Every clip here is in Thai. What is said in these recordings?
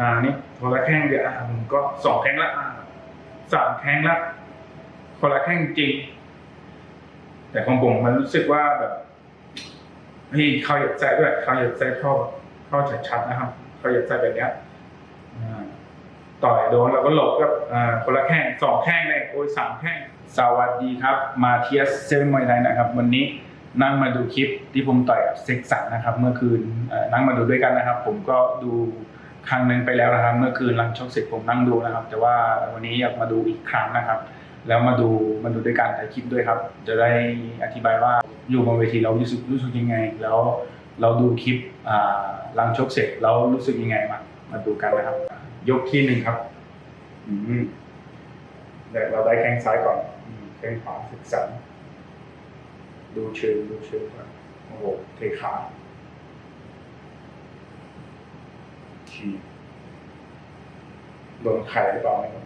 อ่านี่คนละแข้งเดียวอะผมก็สองแข้งละอะสามแข้งละคนละแข้งจริง แต่ของผมมันรู้สึกว่าแบบเฮ้ยเขาอยากใจด้วยเขาอยากใจเข้าเข้าชัดๆนะครับเขาอยากใจแบบเนี้ยต่อยโดนเราก็หลบกับอ่าคนละแข้งสองแข้งเลยโอ้ยสามแข้งสวัสดีครับ มาเทียสเซเว่นมวยไทยนะครับ วันนี้นั่งมาดูคลิปที่ผมต่อยกับเซ็กสันนะครับ เมื่อคืนนั่งมาดูด้วยกันนะครับ ผมก็ดู ครั้งหนึ่งไปแล้วนะครับ เมื่อคืนหลังชกเสร็จผมนั่งดูนะครับ แต่ว่าวันนี้อยากมาดูอีกครั้งนะครับ แล้วมาดูมาดูด้วยกันถ่ายคลิปด้วยครับ จะได้อธิบายว่าอยู่บนเวทีเรารู้สึกรู้สึกยังไง แล้วเราดูคลิปหลังชกเสร็จแล้วรู้สึกยังไงมามาดูกันนะครับ ยกที่หนึ่งครับเดี๋ยวเราได้แข้งซ้ายก่อนแข้งขวาศึกษาดูเชิงดูเชิงก่อนโอ้โหเทขา ทีโดนไข่หรือเปล่าไม่รู้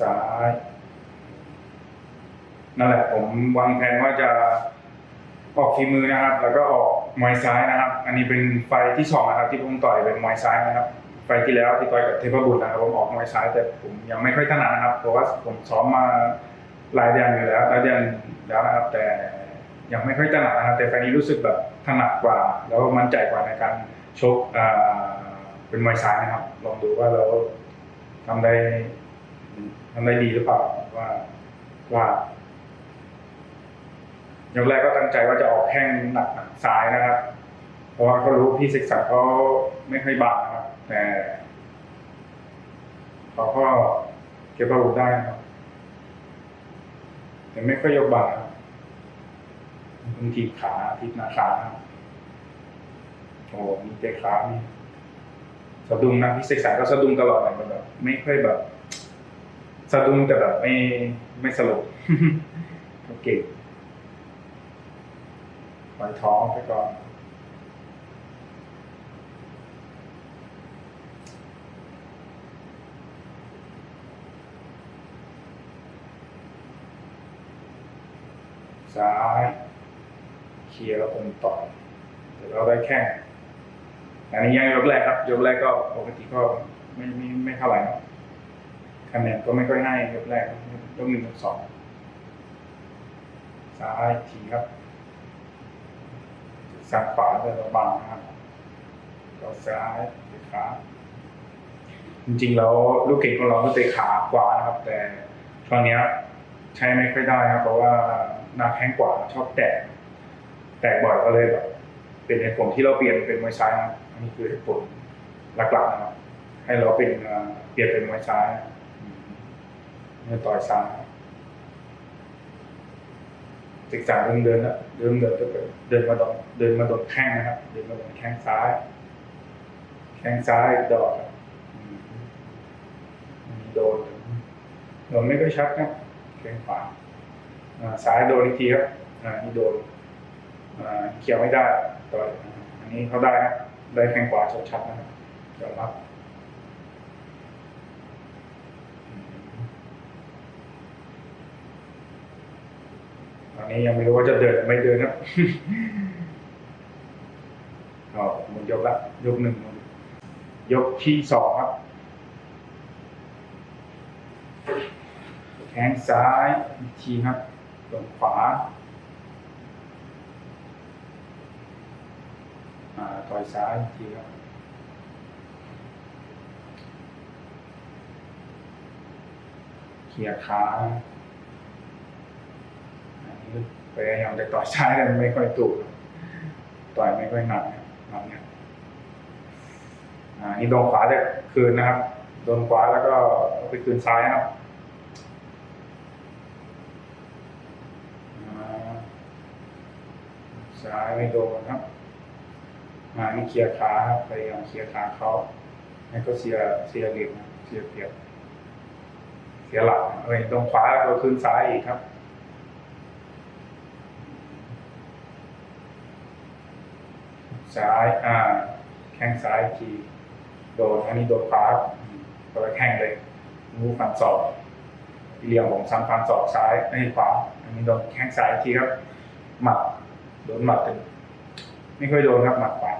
ซ้ายนั่นแหละ ผมวางแผนว่าจะออกทีมือนะครับ แล้วก็ออกมวยซ้ายนะครับ อันนี้เป็นไฟที่สองนะครับ ที่ผมต่อยเป็นมวยซ้ายนะครับ ไฟที่แล้วที่ต่อยกับเทพบุตรนะครับ ผมออกมวยซ้ายแต่ผมยังไม่ค่อยถนัดนะครับ เพราะว่าผมซ้อมมาหลายเดือนอยู่แล้วหลายเดือนแล้วนะครับ แต่ยังไม่ค่อยถนัดนะครับ แต่ไฟนี้รู้สึกแบบ ถนัดกว่า แล้วมั่นใจกว่าในการชกเป็นมวยซ้ายนะครับ ลองดูว่าเราทำได้ทำได้ดีหรือเปล่าว่าว่ายกแรกก็ตั้งใจว่าจะออกแข้งหนักๆซ้ายนะครับ เพราะว่าเขารู้พี่ศึกษาเขาไม่ค่อยบางนะครับแต่เขาก็เก็บอาวุธได้นะครับแต่ไม่ค่อยยกบาง บางทีขาทีหน้าขาโอ้โหมีเตะขามีสะดุ้งนะพี่ศึกษาก็สะดุ้งตลอดเลยแบบ ไม่ค่อยแบบสะดุ้งแต่แบบไม่ไม่สลบเขาเก่งปล่อยท้องไปก่อนซ้าย เคลียร์แล้วผมต่อยเดี๋ยวเราได้แข้งอันนี้ยังยกแรกครับ ยกแรกก็ปกติก็ไม่ไม่ไม่เท่าไหร่นะคะแนนก็ไม่ค่อยให้ยกแรกยกหนึ่งยกสองซ้ายทีครับซ้ายขวาจะระบางนะครับก็ซ้ายเตะขาจริงๆแล้วลูกเก่งของเราก็เตะขาขวานะครับ แต่ช่วนี้ใช้ไม่ค่อยได้ครับเพราะว่าหน้าแข้งขวาชอบแตก แตกบ่อยก็เลยแบบเป็นเหตุผลที่เราเปลี่ยนเป็นมวยซ้ายนะอันนี้คือเหตุผลหลักๆนะครับให้เราเป็นเปลี่ยนเป็นมวยซ้ายเมื่อต่อยซ้ายศึกษาเริ่มเดินแล้วเริ่มเดินก็เดินมาโดนเดินมาโดนแข้งนะครับ เดินมาดนแข้งซ้าย แข้งซ้ายดอกอืมอันนี้โดนโดนไม่ค่อยชัดนะแข้งขวาอ่าซ้ายโดนอีกทีครับอ่านี่โดน เกี่ยวไม่ได้ต่อยอันนี้เขาได้ครับได้แข้งขวาชัดๆนะครับยอมรับอืมตอนนี้ยังไม่รู้ว่าจะเดินไม่เดินครับก็หมดยกละยกหนึ่งยกที่สองครับ แข้งซ้ายอีกทีครับตรงขวา อ่า ต่อยซ้ายทีครับเขี่ยขาพยายามจะต่อยซ้ายแต่มันไม่ค่อยถูกต่อยไม่ค่อยหนักนะครับเนี่ยนี่โดนขวาจะคืนนะครับ โดนขวาแล้วก็ไปคืนซ้ายนะครับซ้ายไม่โดนครับ อ่านี่เคลียร์ขาครับพยายามเคลียร์ขาเขาให้เขาเสียเสียเหลี่ยมเสียเปรียบเสียหลักเอ้ยตรงขวาแล้วก็ขึ้นซ้ายอีกครับซ้ายอ่า แข้งซ้ายทีโดนอันนี้โดนขวาอืมก็ไปแข้งเลยมูฟันศอกที่เรียงซ้ำฟันศอกซ้ายไม่ขวาอันนี้โดนแข้งซ้ายทีครับหมัดโดนหมัดถึงไม่ค่อยโดนครับหมัดขวา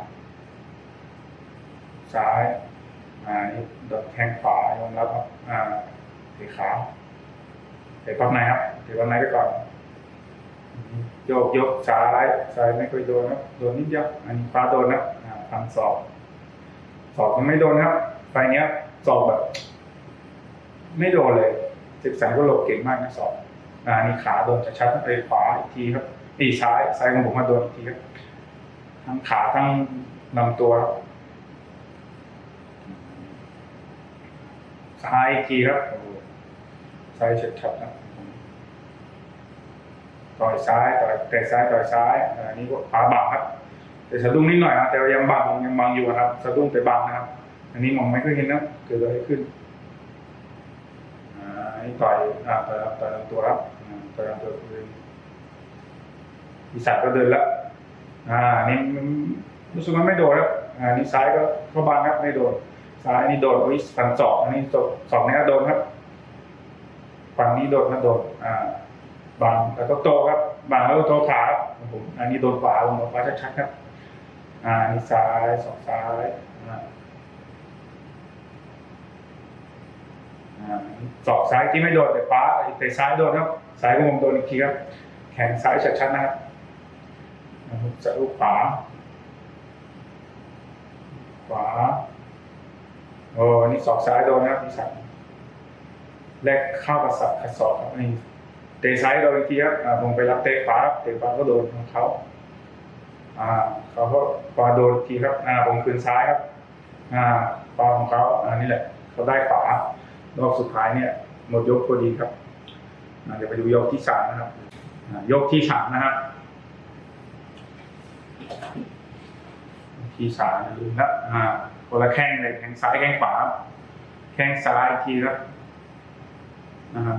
ซ้ายอ่านี่โดแข้งขวายอมรับครับอ่าเตะขาเตะปั๊บในครับเตะปั๊บในไปก่อนโยกยกซ้ายซ้ายไม่ค่อยโดนครับโดนนิดเดียวอันนี้ฟ้าโดนนะอ่าฟันศอกศอกมันไม่โดนครับไฟเนี้ยศอกแบบ ไม่โดนเลยสิบสามก็หลบเก่งมากนะศอกอ่านี่ขาโดนชัดไปขวาอีกทีครับตีซ้ายซ้ายของผมมาโดนอีกทีครับทั้งขาทั้งลำตัวครับ ซ้ายอีกทีครับโอ้โหซ้ายชัดนะต่อยซ้ายต่อยแต่ซ้ายต่อยซ้ายอันนี้ก็ขาบังครับ แต่สะดุ้งนิดหน่อยนะแต่ยังบังยังบังอยู่นะครับสะดุ้งแต่บังนะครับ อันนี้มองไม่ค่อยเห็นนะเกิดอะไรขึ้นอ่าอันนี้ต่อยอ่าต่อยต่อยลำตัวครับต่อยลำตัวคืนอีสัตว์ก็เดินแล้วอ่าอันนี้รู้สึกว่าไม่โดนครับอ่าอันนี้ซ้ายก็ก็บังครับไม่โดน ซ้ายนี่โดนโอ้ยฟันศอกนนี้ศอกศอกนี้โดนครับฝั่งนี้โดนก็โดนอ่าบางแล้วก็โตครับ บางแล้วก็โตขาครับองผมอันนี้โดนขวาลงมาขวาชัดๆครับ อ่านี่ซ้ายศอกซ้ายอ่าอ่าศอกซ้ายที่ไม่โดนแต่ขวาแต่ซ้ายโดนครับซ้ายของผมโดนอีกทีครับแขนซ้ายชัดๆนะครับนะครับจะลูกขวาขวา โอ้นี่ศอกซ้ายโดนนะครับพี่สันแลกเข้ากับสับขัดศอกครับนี่เตะซ้ายโดนอีกทีครับผมไปรับเตะขวาเตะขวาก็โดนของเขาอ่าเขาก็พอโดนทีครับอ่าผมคืนซ้ายครับ อ่าพอของเขาอ่านี่แหละ เขาได้ขวารอบสุดท้ายเนี่ย หมดยกพอดีครับเดี๋ยวไปดูยกที่สามนะครับยกที่สามนะครับ ทีสามลืมนะอ่าคนละแข้งเลยแข้งซ้ายแข้งขวา แข้งซ้ายทีครับนะครับ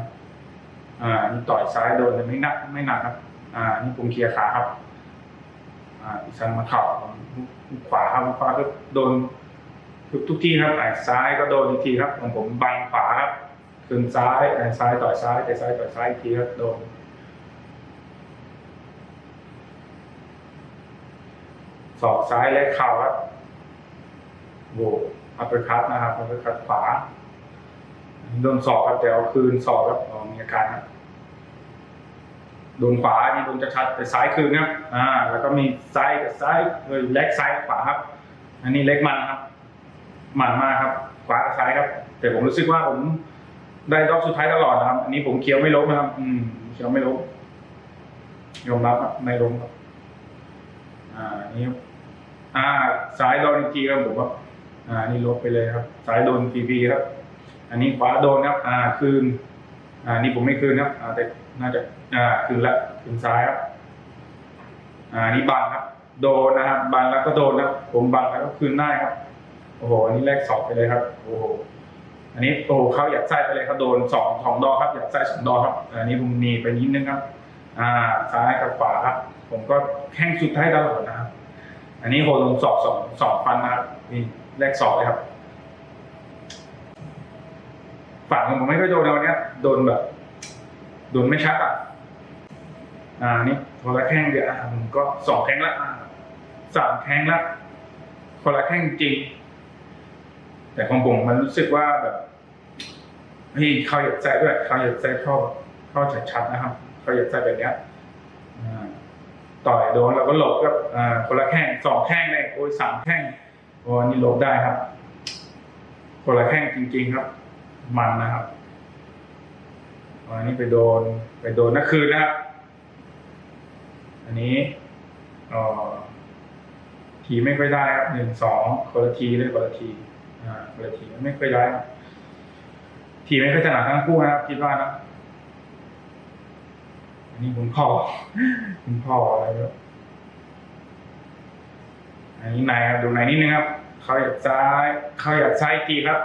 อ่านี่ต่อยซ้ายโดนแต่ไม่หนักไม่หนักครับ อ่า นี่ผมเคลียร์ขาครับ อ่าอีสันมาเข่าขวาครับขวาก็โดนทุกทุกที่ครับอ่าซ้ายก็โดนอีกทีครับของผมบังขวาครับคืนซ้ายอ่าซ้ายต่อยซ้ายแต่ซ้ายต่อยซ้ายอีกทีครับโดน ศอกซ้ายและเข่าครับโบอัปเปอร์คัตนะครับอัปเปอร์คัตขวาโดนศอกครับแต่เอาคืนศอกครับอ๋อมีอาการครับโดนขวานี่โดนจะชัดแต่ซ้ายคืนครับ อ่า แล้วก็มีซ้ายกับซ้ายเอยเล็กซ้ายขวาครับ อันนี้เล็กมันครับ มันมากครับ ขวากับซ้ายครับ แต่ผมรู้สึกว่าผมได้รอบสุดท้ายตลอดนะครับ อันนี้ผมเคี้ยวไม่ล้มนะครับ อืมเคี้ยวไม่ล้มยอมรับครับไม่ล้มครับ อ่านี้อ่าซ้ายโดนอีกทีครับผมว่าอ่า นี่ลบไปเลยครับซ้ายโดนพีพีครับ อันนี้ขวาโดนครับ อ่า คืน อ่า นี่ผมไม่คืนครับ อ่า แต่น่าจะ อ่า คืนละคืนซ้ายครับ อ่า นี่บังครับ โดนนะครับ บังแล้วก็โดนครับ ผมบังแล้วก็คืนได้ครับ โอ้โห อันนี้แลกสอบไปเลยครับ โอ้โห อันนี้โอ้โหเขาอยากไส้ไปเลยเขาโดนสองสองดอครับอยากไส้สองดอครับ อันนี้ผมหนีไปนิดนึงครับ อ่า ซ้ายกับขวาครับ ผมก็แข้งสุดท้ายตลอดนะครับ อันนี้โหลงสอบสองสองฟันนะครับนี่แรกสอบเลยครับฝั่งของผมไม่ค่อยโดนเอาเนี้ยโดนแบบโดนไม่ชัดอะอ่านี่คนละแข้งเดียวผมก็สองแข้งละอ่าสามแข้งละคนละแข้งจริง แต่ของผมมันรู้สึกว่าแบบเฮ้ยเขาอยากใจด้วยเขาอยากใจเข้าเข้าชัดๆนะครับเขาอยากใจแบบเนี้ย ต่อยโดนเราก็หลบครับอ่าคนละแข้งสองแข้งเลยโอ้ยสามแข้งโอ้อันนี่หลบได้ครับ คนละแข้งจริง ๆครับ มันนะครับอันนี้ไปโดน ไปโดนนักคืนนะครับ อันนี้อ่อทีไม่ค่อยได้ครับหนึ่งสองคนละทีเลยคนละทีอ่าคนละทีไม่ค่อยได้ทีไม่ค่อยถนัดทั้งคู่นะครับคิดว่านะ นี้คุณพ่อคุณพ่ออะไรครับอันนี้นายครับดูนายนิดนึงครับ เขาอยากซ้ายเขาอยากซ้ายกีครับ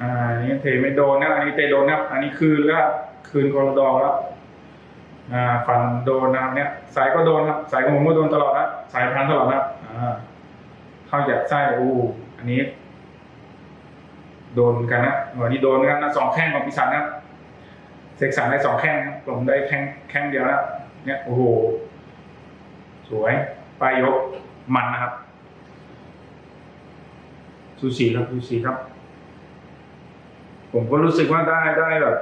อ่านนี้เทไม่โดนนะอันนี้เตะโดนครับ อันนี้คืนแล้วครับคืนกรดอแล้วอ่าฟันโดนนะครับเนี่ยสายก็โดนครับสายของผมก็โดนตลอดนะสายพันตลอดนะอ่าเข้าอยากไส้อู้อันนี้ โดนกันนะวันนี้โดนกันนะสองแข้งของพิสันนะ เซ็กสันได้สองแข้งครับผมได้แข้งแข้งเดียวแล้วเนี่ยโอ้โหสวยปลายยกมันนะครับสูสีครับสูสีครับ ผมก็รู้สึกว่าได้ได้แบบ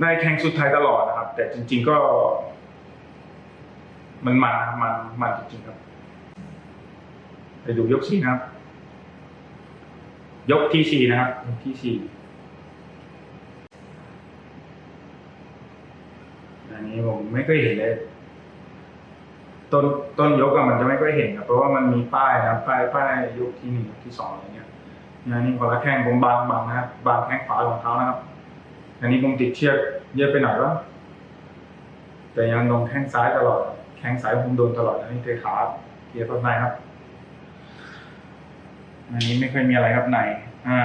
ได้แข่งสุดท้ายตลอดนะครับ แต่จริง ๆก็ มันมันครับมันมันจริงๆครับไปดูยกสี่นะครับ ยกที่สี่นะครับยกที่สี่ อันนี้ผมไม่เคยเห็นเลย ต้นต้นยกอะมันจะไม่ค่อยเห็นครับเพราะว่ามันมีป้ายนะป้ายป้ายยกที่หนึ่งยกที่สองอะไรเงี้ยอันนี้คนละแข้งผมบางบางนะครับบางแข้งขวาของเขานะครับ อันนี้ผมติดเชือกเยอะไปหน่อยวะแต่ยังลงแข้งซ้ายตลอด แข้งซ้ายผมโดนตลอดอันนี้เตะขาเกียร์ต้นในครับ อันนี้ไม่เคยมีอะไรครับในอ่า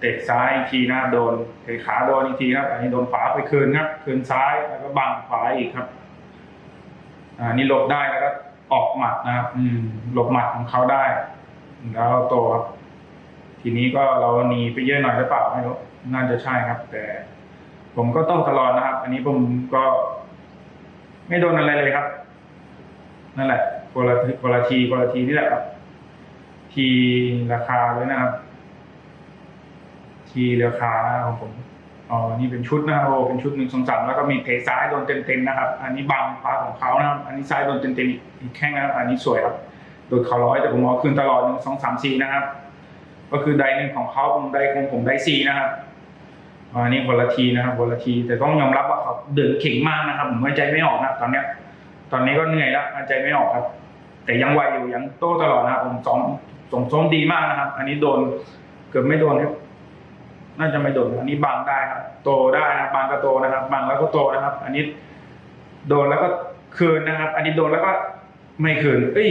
เตะซ้ายอีกทีนะโดนเตะขาโดนอีกทีครับ อันนี้โดนขวาไปคืนครับ คืนซ้ายแล้วก็บังขวาอีกครับอ่านี่หลบได้แล้วก็ออกหมัดนะครับ อืมหลบหมัดของเขาได้ แล้วโตครับทีนี้ก็เราหนีไปเยอะหน่อยหรือเปล่าไม่รู้น่าจะใช่ครับ แต่ ผมก็ต้องตลอดนะครับ อันนี้ผมก็ ไม่โดนอะไรเลยครับ นั่นแหละคนละคนละทีคนละทีนี่แหละครับ ทีราคาเลยนะครับ ทีราคาของผมอ๋อนี่เป็นชุดนะครับโอ้เป็นชุดหนึ่งสองสามแล้วก็มีเทซ้ายโดนเต็มๆนะครับ อันนี้บังฟ้าของเขานะครับ อันนี้ซ้ายโดนเต็มๆอีกแข้งนะครับ อันนี้สวยครับ โดนเขาร้อยแต่ผมเอาคืนตลอดหนึ่งสองสามสี่นะครับ ก็คือไดหนึ่งของเขาผมไดของผมไดสี่นะครับอันนี้คนละทีนะครับคนละที แต่ต้องยอมรับว่าเขาเดินเข่งมากนะครับ ผมหายใจไม่ออกนะตอนเนี้ย ตอนนี้ก็เหนื่อยแล้วหายใจไม่ออกครับ แต่ยังไหวอยู่ยังโต้ตลอดนะครับผมซ้อมส่งซ้อมดีมากนะครับ อันนี้โดนเกือบไม่โดนครับ น่าจะไม่โดนอันนี้บังได้ครับ โตได้นะบังก็โตนะครับ บังแล้วก็โตนะครับ อันนี้ โดนแล้วก็คืนนะครับ อันนี้โดนแล้วก็ไม่คืน เอ้ย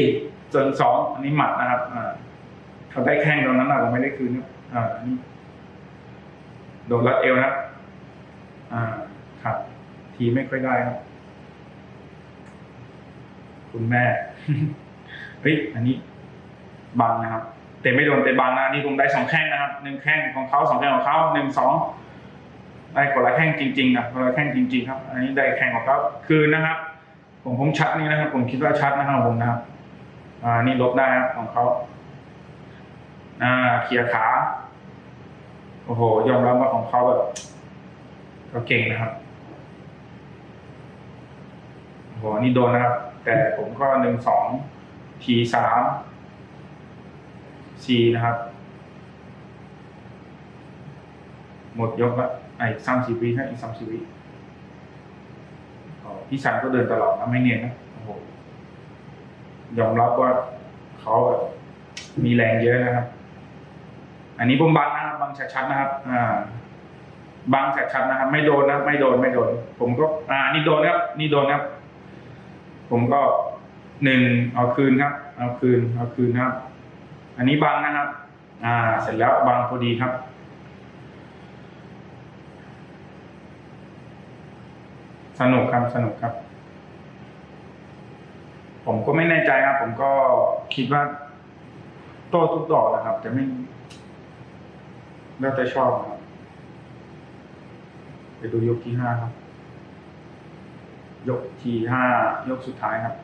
จนสองอันนี้หมัดนะครับ อ่าเขาได้แข้งตรงนั้นนะผมไม่ได้คืนครับอ่าอันนี้โดนรัดเอวนะครับอ่าครับ ทีไม่ค่อยได้ครับ คุณแม่เฮ้ยอันนี้บังนะครับ แต่ไม่โดนแต่บังนะนี่ผมได้สองแข้งนะครับหนึ่งแข้งของเขาสองแข้งของเขาหนึ่งสองได้คนละแข้งจริงๆนะคนละแข้งจริง ๆ ครับ อันนี้ได้แข้งของเขาคืนนะครับผมผมชัดนี่นะครับ ผมคิดว่าชัดนะครับผมนะครับ อ่านี่ลบได้ครับของเขาอ่าเคลียขาโอ้โหยอมรับว่าของเขาแบบเขาเก่งนะครับโอ้โหนี่โดนนะครับ แต่ผมก็หนึ่งสองทีสาม สี่นะครับ หมดยกละอีกสามสิบวินะอีกสามสิบวิพี่ชายก็เดินตลอดนะไม่เนียนนะโอ้โหยอมรับว่าเขาแบบมีแรงเยอะนะครับ อันนี้ผมบังนะครับบังชัดๆนะครับ อ่าบังชัดๆนะครับ ไม่โดนนะไม่โดนไม่โดน ผมก็ อ่า นี่โดนครับ นี่โดนครับ ผมก็หนึ่งเอาคืนครับ เอาคืน เอาคืนครับ อันนี้บังนะครับ อ่า เสร็จแล้วบังพอดีครับ สนุกครับสนุกครับ ผมก็ไม่แน่ใจครับ ผมก็คิดว่า โต้ทุกดอกนะครับ แต่ไม่แล้วแต่ชอบครับไปดูยกที่ห้าครับ ยกที่ห้ายกสุดท้ายครับ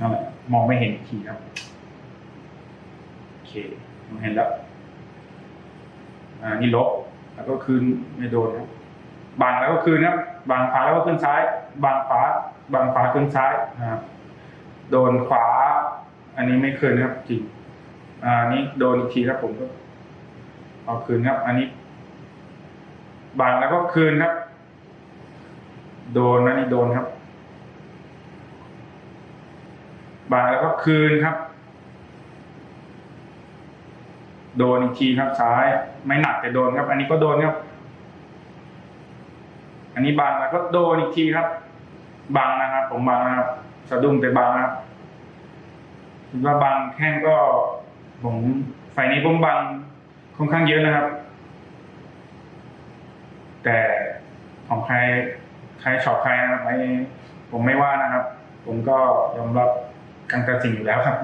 นั่นแหละมองไม่เห็นขีครับโอเคมองเห็นแล้วอ่านี่ลบแล้วก็คืนไม่โดนครับบางแล้วก็คืนครับบางขวาแล้วก็ขึ้นซ้าย บางขวาบางขวาขึ้นซ้ายนะครับโดนขวา อันนี้ไม่คืนครับจริงอ่านี่โดนอีกทีครับผมก็เอาคืนครับ อันนี้ บางแล้วก็คืนครับ โดนนะนี่โดนครับ บางแล้วก็คืนครับ โดนอีกทีครับซ้าย ไม่หนักแต่โดนครับ อันนี้ก็โดนครับ อันนี้บางแล้วก็โดนอีกทีครับ บางนะครับ ผมบางนะครับ สะดุ้งแต่บางนะครับคิดว่าบางแข้งก็ ผมไฟนี้ผมบางค่อนข้างเยอะนะครับ แต่ของใครใครชอบใครนะครับไม่ผมไม่ว่านะครับ ผมก็ยอมรับ การตัดสินอยู่แล้วครับ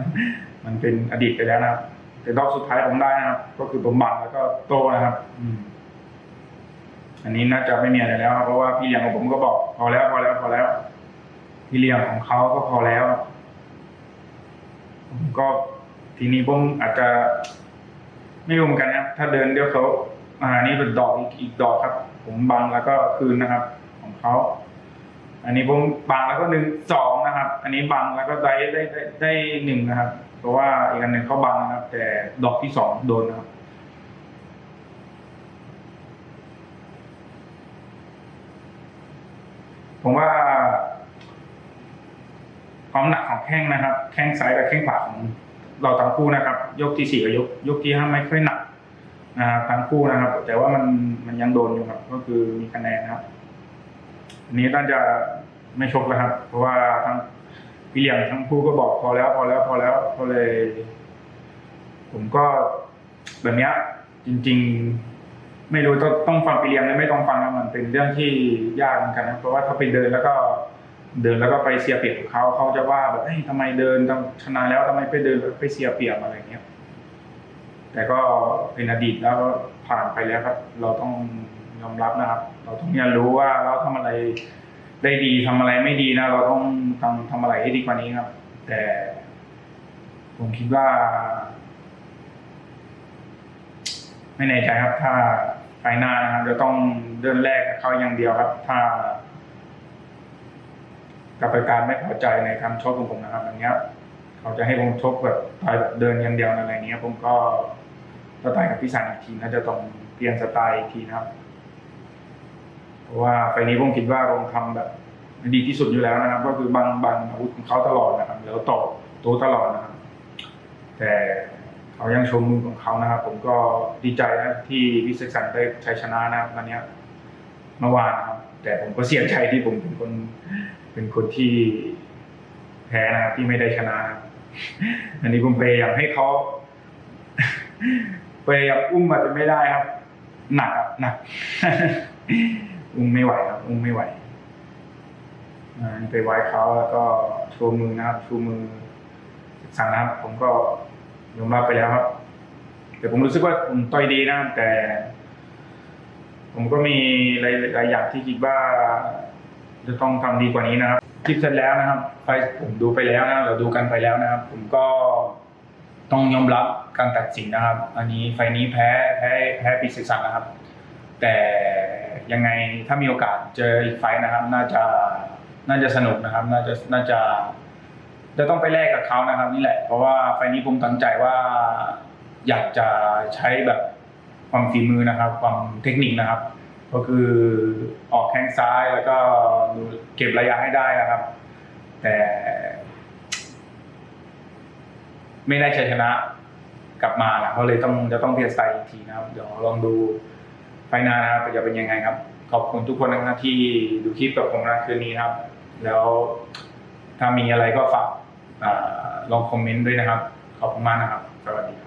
มันเป็นอดีตไปแล้วนะครับแต่รอบสุดท้ายผมได้นะครับ ก็คือผมบังแล้วก็โตนะครับ อืม อันนี้น่าจะไม่มีอะไรแล้วครับเพราะว่าพี่เลี้ยงของผมก็บอก พอแล้วพอแล้วพอแล้ว พี่เลี้ยงของเขาก็พอแล้วผมก็ทีนี้ผมอาจจะ ไม่รู้เหมือนกันนะครับ ถ้าเดินเดี๋ยวเขาอ่านี่เป็นดอกอีกอีกดอกครับ ผมบังแล้วก็คืนนะครับ ของเขาอันนี้ผมบังแล้วก็หนึ่งสอง นะครับ อันนี้บังแล้วก็ได้ได้ได้ได้หนึ่งนะครับ เพราะว่าอีกอันหนึ่งเขาบังนะครับ แต่ดอกที่สองโดนนะครับผมว่าความหนักของแข้งนะครับ แข้งซ้ายกับแข้งขวาของเราทั้งคู่นะครับ ยกที่สี่กับยก ยกที่ห้าไม่ค่อยหนักนะครับทั้งคู่นะครับ แต่ว่ามันมันยังโดนอยู่ครับ ก็คือมีคะแนนนะครับอันนี้น่าจะ ไม่ชกแล้วครับ เพราะว่าทั้งพี่เลี่ยมทั้งคู่ก็บอกพอแล้ว พอแล้วพอแล้วก็เลย ผมก็แบบเนี้ยจริง ๆ ไม่รู้ต้องต้องฟังพี่เลี้ยงหรือไม่ต้องฟังนะมันเป็นเรื่องที่ยากเหมือนกันนะเพราะว่าถ้าไปเดินแล้วก็เดินแล้วก็ไปเสียเปรียบกับเขาเขาจะว่าแบบเฮ้ยทำไมเดินทำชนะแล้วทำไมไปเดินไปเสียเปรียบอะไรเงี้ยแต่ก็เป็นอดีตแล้วผ่านไปแล้วครับ เราต้องยอมรับนะครับ เราต้องเรียนรู้ว่าเราทำอะไร ได้ดีทำอะไรไม่ดีนะ เราต้องทำทำอะไรให้ดีกว่านี้ครับ แต่ ผมคิดว่า ไม่แน่ใจครับ ถ้าไฟหน้านะครับจะต้องเดินแรกกับเขาอย่างเดียวครับ ถ้ากรรมการไม่พอใจในกาชกของผมนะครับอย่างเงี้ยเขาจะให้ผมชกแบบต่อยแบบเดินอย่างเดียวอะไรเงี้ย ผมก็สไตล์กับพี่สันอีกทีน่าจะต้องเปลี่ยนสไตล์อีกทีนะครับ เพราะว่าไฟนี้ผมคิดว่าผมทำแบบดีที่สุดอยู่แล้วนะครับ ก็คือบังบังอาวุธของเขาตลอดนะครับ แล้วต่อโต้ตลอดนะครับ แต่เขายังชมมือของเขานะครับ ผมก็ดีใจนะที่พี่เสกสรรได้ชัยชนะนะครับวันนี้เมื่อวานนะครับ แต่ผมก็เสียใจที่ผมเป็นคนเป็นคนที่แพ้นะครับที่ไม่ได้ชนะ อันนี้ผมพยายามให้เขาพยายามอุ้มอาจจะไม่ได้ครับ หนักอะหนัก อุ้มไม่ไหวครับอุ้มไม่ไหวไปไว้เขาแล้วก็ชูมือนะครับชูมือสั่งนะครับผมก็ยอมรับไปแล้วครับ แต่ผมรู้สึกว่าผมต่อยดีนะแต่ ผมก็มีหลายลายอย่างที่คิดว่า จะต้องทำดีกว่านี้นะครับคลิปเสร็จแล้วนะครับไฟผมดูไปแล้วนะเราดูกันไปแล้วนะครับ ผมก็ต้องยอมรับการตัดสินนะครับ อันนี้ไฟนี้แพ้แพ้แพ้ปีศึกษานะครับ แต่ ยังไงถ้ามีโอกาสเจออีกไฟท์นะครับ น่าจะน่าจะสนุกนะครับ น่าจะน่าจะ จะต้องไปแลกกับเขานะครับ นี่แหละ เพราะว่าไฟล์นี้ผมตั้งใจว่าอยากจะใช้แบบความฝีมือนะครับ ความเทคนิคนะครับ ก็คือออกแข้งซ้ายแล้วก็เก็บระยะให้ได้นะครับ แต่ ไม่ได้ชัยชนะกลับมานะเขาเลยต้องจะต้องเปลี่ยนสไตล์อีกทีนะครับ เดี๋ยวลองดู ไฟนานะครับจะเป็นยังไงครับ ขอบคุณทุกคนนะครับที่ดูคลิปกับผมนะคืนนี้ครับ แล้วถ้ามีอะไรก็ฝากลองคอมเมนต์ด้วยนะครับ ขอบคุณมากนะครับ สวัสดี